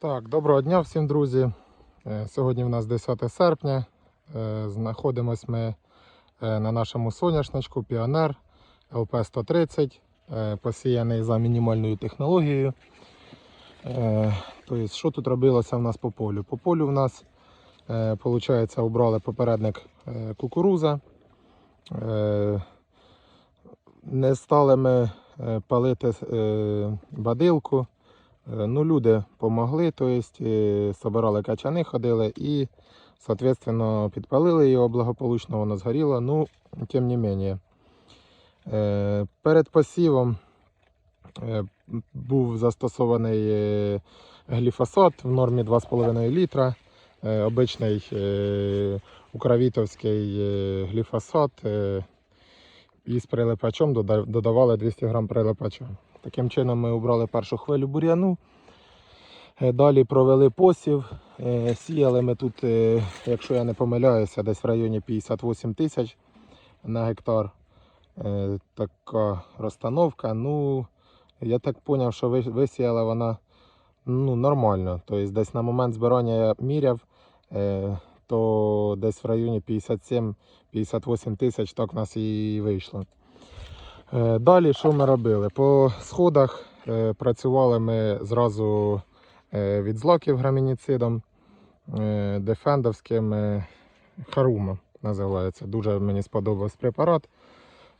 Так, доброго дня всім, друзі. Е, Сьогодні в нас 10 серпня. Е, Знаходимось ми е, на нашому соняшничку Піонер ЛП-130, е, посіяний за мінімальною технологією. Тобто, що тут робилося в нас по полю? По полю в нас, виходить, обрали попередник кукуруза. Не стали ми палити бадилку. Е, Ну, люди допомогли, собирали качани, ходили і, соответственно, підпалили його благополучно, воно згоріло. Ну, тим не менее. Е, Перед посівом е, був застосований гліфосат в нормі 2,5 літра. Обичний укравітовський гліфосат. е, І з прилипачом додавали 200 грам прилипача. Таким чином ми обрали першу хвилю бур'яну. Е, Далі провели посів. Е, Сіяли ми тут, е, якщо я не помиляюся, десь в районі 58 тисяч на гектар. Така розстановка. Ну, я так зрозумів, що висіяла вона ну, нормально. Тобто десь на момент збирання я міряв, то десь в районі 57-58 тисяч так в нас і вийшло. Е, Далі що ми робили? По сходах е, працювали ми зразу е, від злаків грамініцидом, дефендовським Харума називається. Дуже мені сподобався препарат.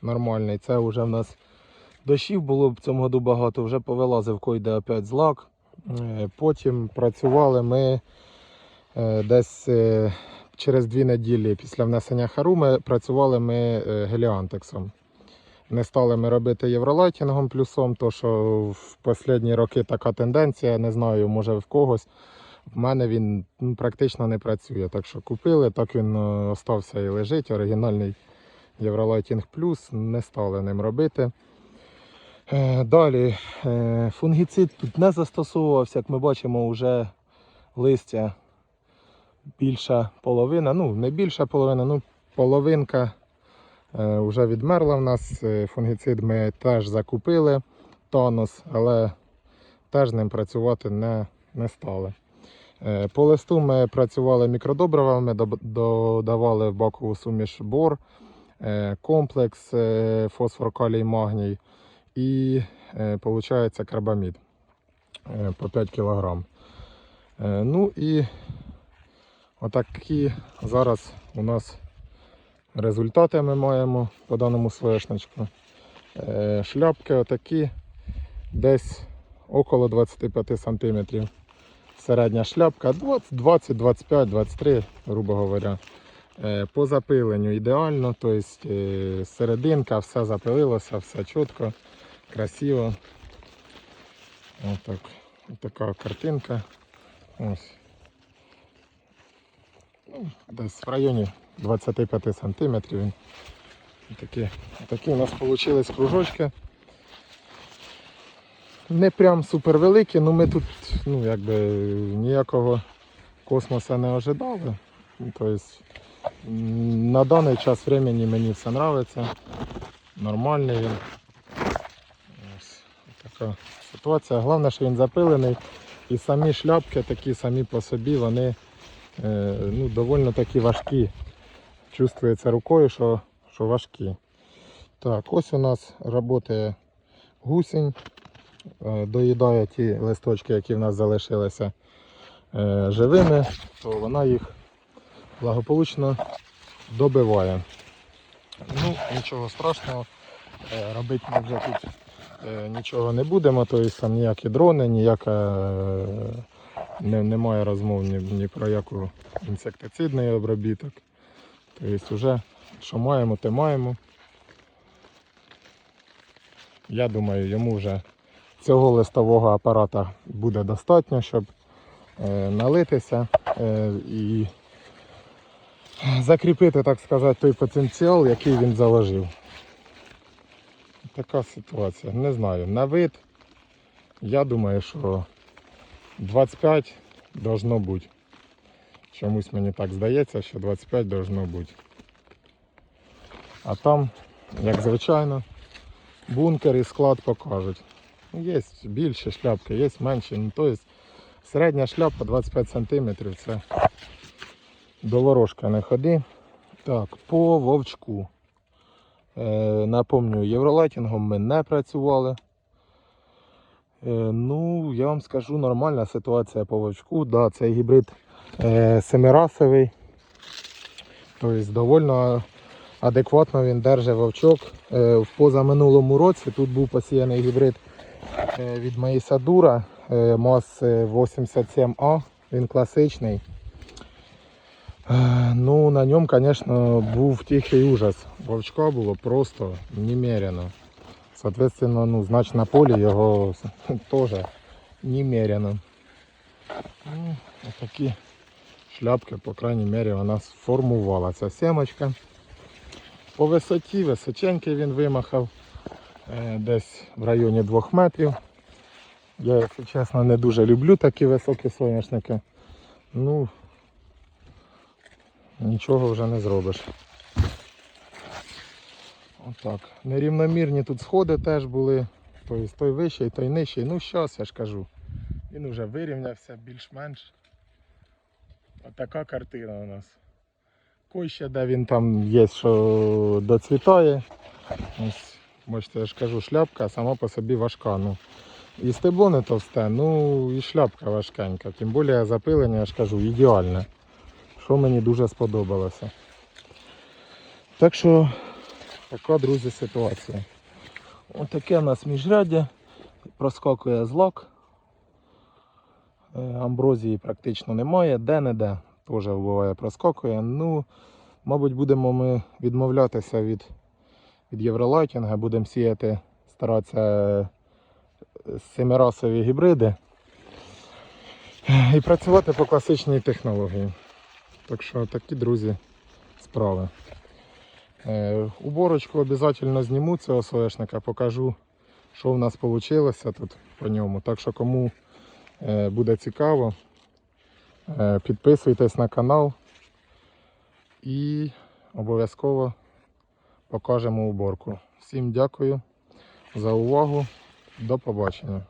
Нормальний. Це вже в нас дощів було в цьому году багато, вже повилазив койде опять злак. Потім працювали ми десь через дві неділі після внесення харуми працювали ми геліантексом. Не стали ми робити євролайтінгом плюсом, то що в останні роки така тенденція, не знаю, може в когось. В мене він ну, практично не працює. Так що купили, так він е, остався і лежить. Оригінальний Євролайтінг Плюс, не стали ним робити. Е, Далі е, фунгіцид тут не застосовувався, як ми бачимо, вже листя більша половина, ну не більша половина, ну половинка вже відмерла в нас. Е, Фунгіцид ми теж закупили тонус, але теж ним працювати не, не стали. Е, По листу ми працювали мікродобривами, додавали в бакову суміш бор, е, комплекс е, фосфор, калій, магній і виходить карбамід е, по 5 кг. Ну і отакі зараз у нас результати ми маємо по даному соєшничку. Е, Шляпки отакі десь около 25 см. Середня шляпка 20, 20, 25, 23, грубо говоря. Е, По запиленню ідеально, тобто е, серединка, все запилилося, все чітко, красиво. Отак. Така картинка. Ось. Ну, десь в районі 25 сантиметрів. він. Такі, такі у нас вийшли кружочки. Не прям супер великі, але ми тут ну, якби, ніякого космоса не ожидали. Тобто, на даний час времени мені все подобається. Нормальний він. Ось така ситуація. Головне, що він запилений. І самі шляпки такі самі по собі, вони е, ну, доволі такі важкі. Чувствується рукою, що, що важкі. Так, ось у нас працює гусінь. Е, доїдає ті листочки, які в нас залишилися е, живими, то вона їх благополучно добиває. Ну, нічого страшного, е, робити ми вже тут нічого не будемо, тобто там ніякі дрони, ніяка не, немає розмов ні, ні про яку інсектицидний обробіток. Тобто вже що маємо, те маємо. Я думаю, йому вже цього листового апарата буде достатньо, щоб е, налитися е, і закріпити, так сказати, той потенціал, який він заложив. Така ситуація. Не знаю. На вид, я думаю, що 25 должно бути. Чомусь мені так здається, що 25 должно бути. А там, як звичайно, бункер і склад покажуть. Є більше шляпки, є менше. Ну, тобто Середня шляпа 25 см. Це до ворожка не ходи. Так, по вовчку. Е, напомню, євролайтінгом ми не працювали. Е, ну, я вам скажу, нормальна ситуація по вовчку. Да, це гібрид семирасовий. Тобто довольно адекватно він держить вовчок. Е, в позаминулому році тут був посіяний гібрид е, від Маїса Дура е, МОС 87А. Він класичний. Е, Ну, на ньому, звісно, був тихий ужас. Вовчка було просто немерено. Соответственно, ну, значить на полі його теж немерено. Ну, такі шляпки, по крайній мірі, вона сформувала ця сімочка. По висоті, височенький він вимахав е, десь в районі 2 метрів. Я, якщо чесно, не дуже люблю такі високі соняшники. Ну, нічого вже не зробиш. Отак. Нерівномірні тут сходи теж були. Тобто той вищий, той нижчий. Ну щас я ж кажу. Він вже вирівнявся більш-менш. Отака картина у нас. Кой ще де він там є, що доцвітає. Ось, бачите, я ж кажу, шляпка сама по собі важка. Ну, і стебло не товсте, ну і шляпка важкенька. Тим більше запилення, я ж кажу, ідеальне. Що мені дуже сподобалося. Так що така, друзі, ситуація. Ось таке в нас міжряддя. Проскакує злак. Е, Амброзії практично немає, де-не-де теж буває проскакує. Ну, мабуть, будемо ми відмовлятися від, від євролайтінга, будемо сіяти, старатися е, семирасові гібриди і працювати по класичній технології. Так що такі, друзі, справи. Е, уборочку обов'язково зніму цього соєшника, покажу, що в нас вийшло тут по ньому. Так що кому буде цікаво, е, підписуйтесь на канал і обов'язково покажемо уборку. Всім дякую за увагу. До побачення.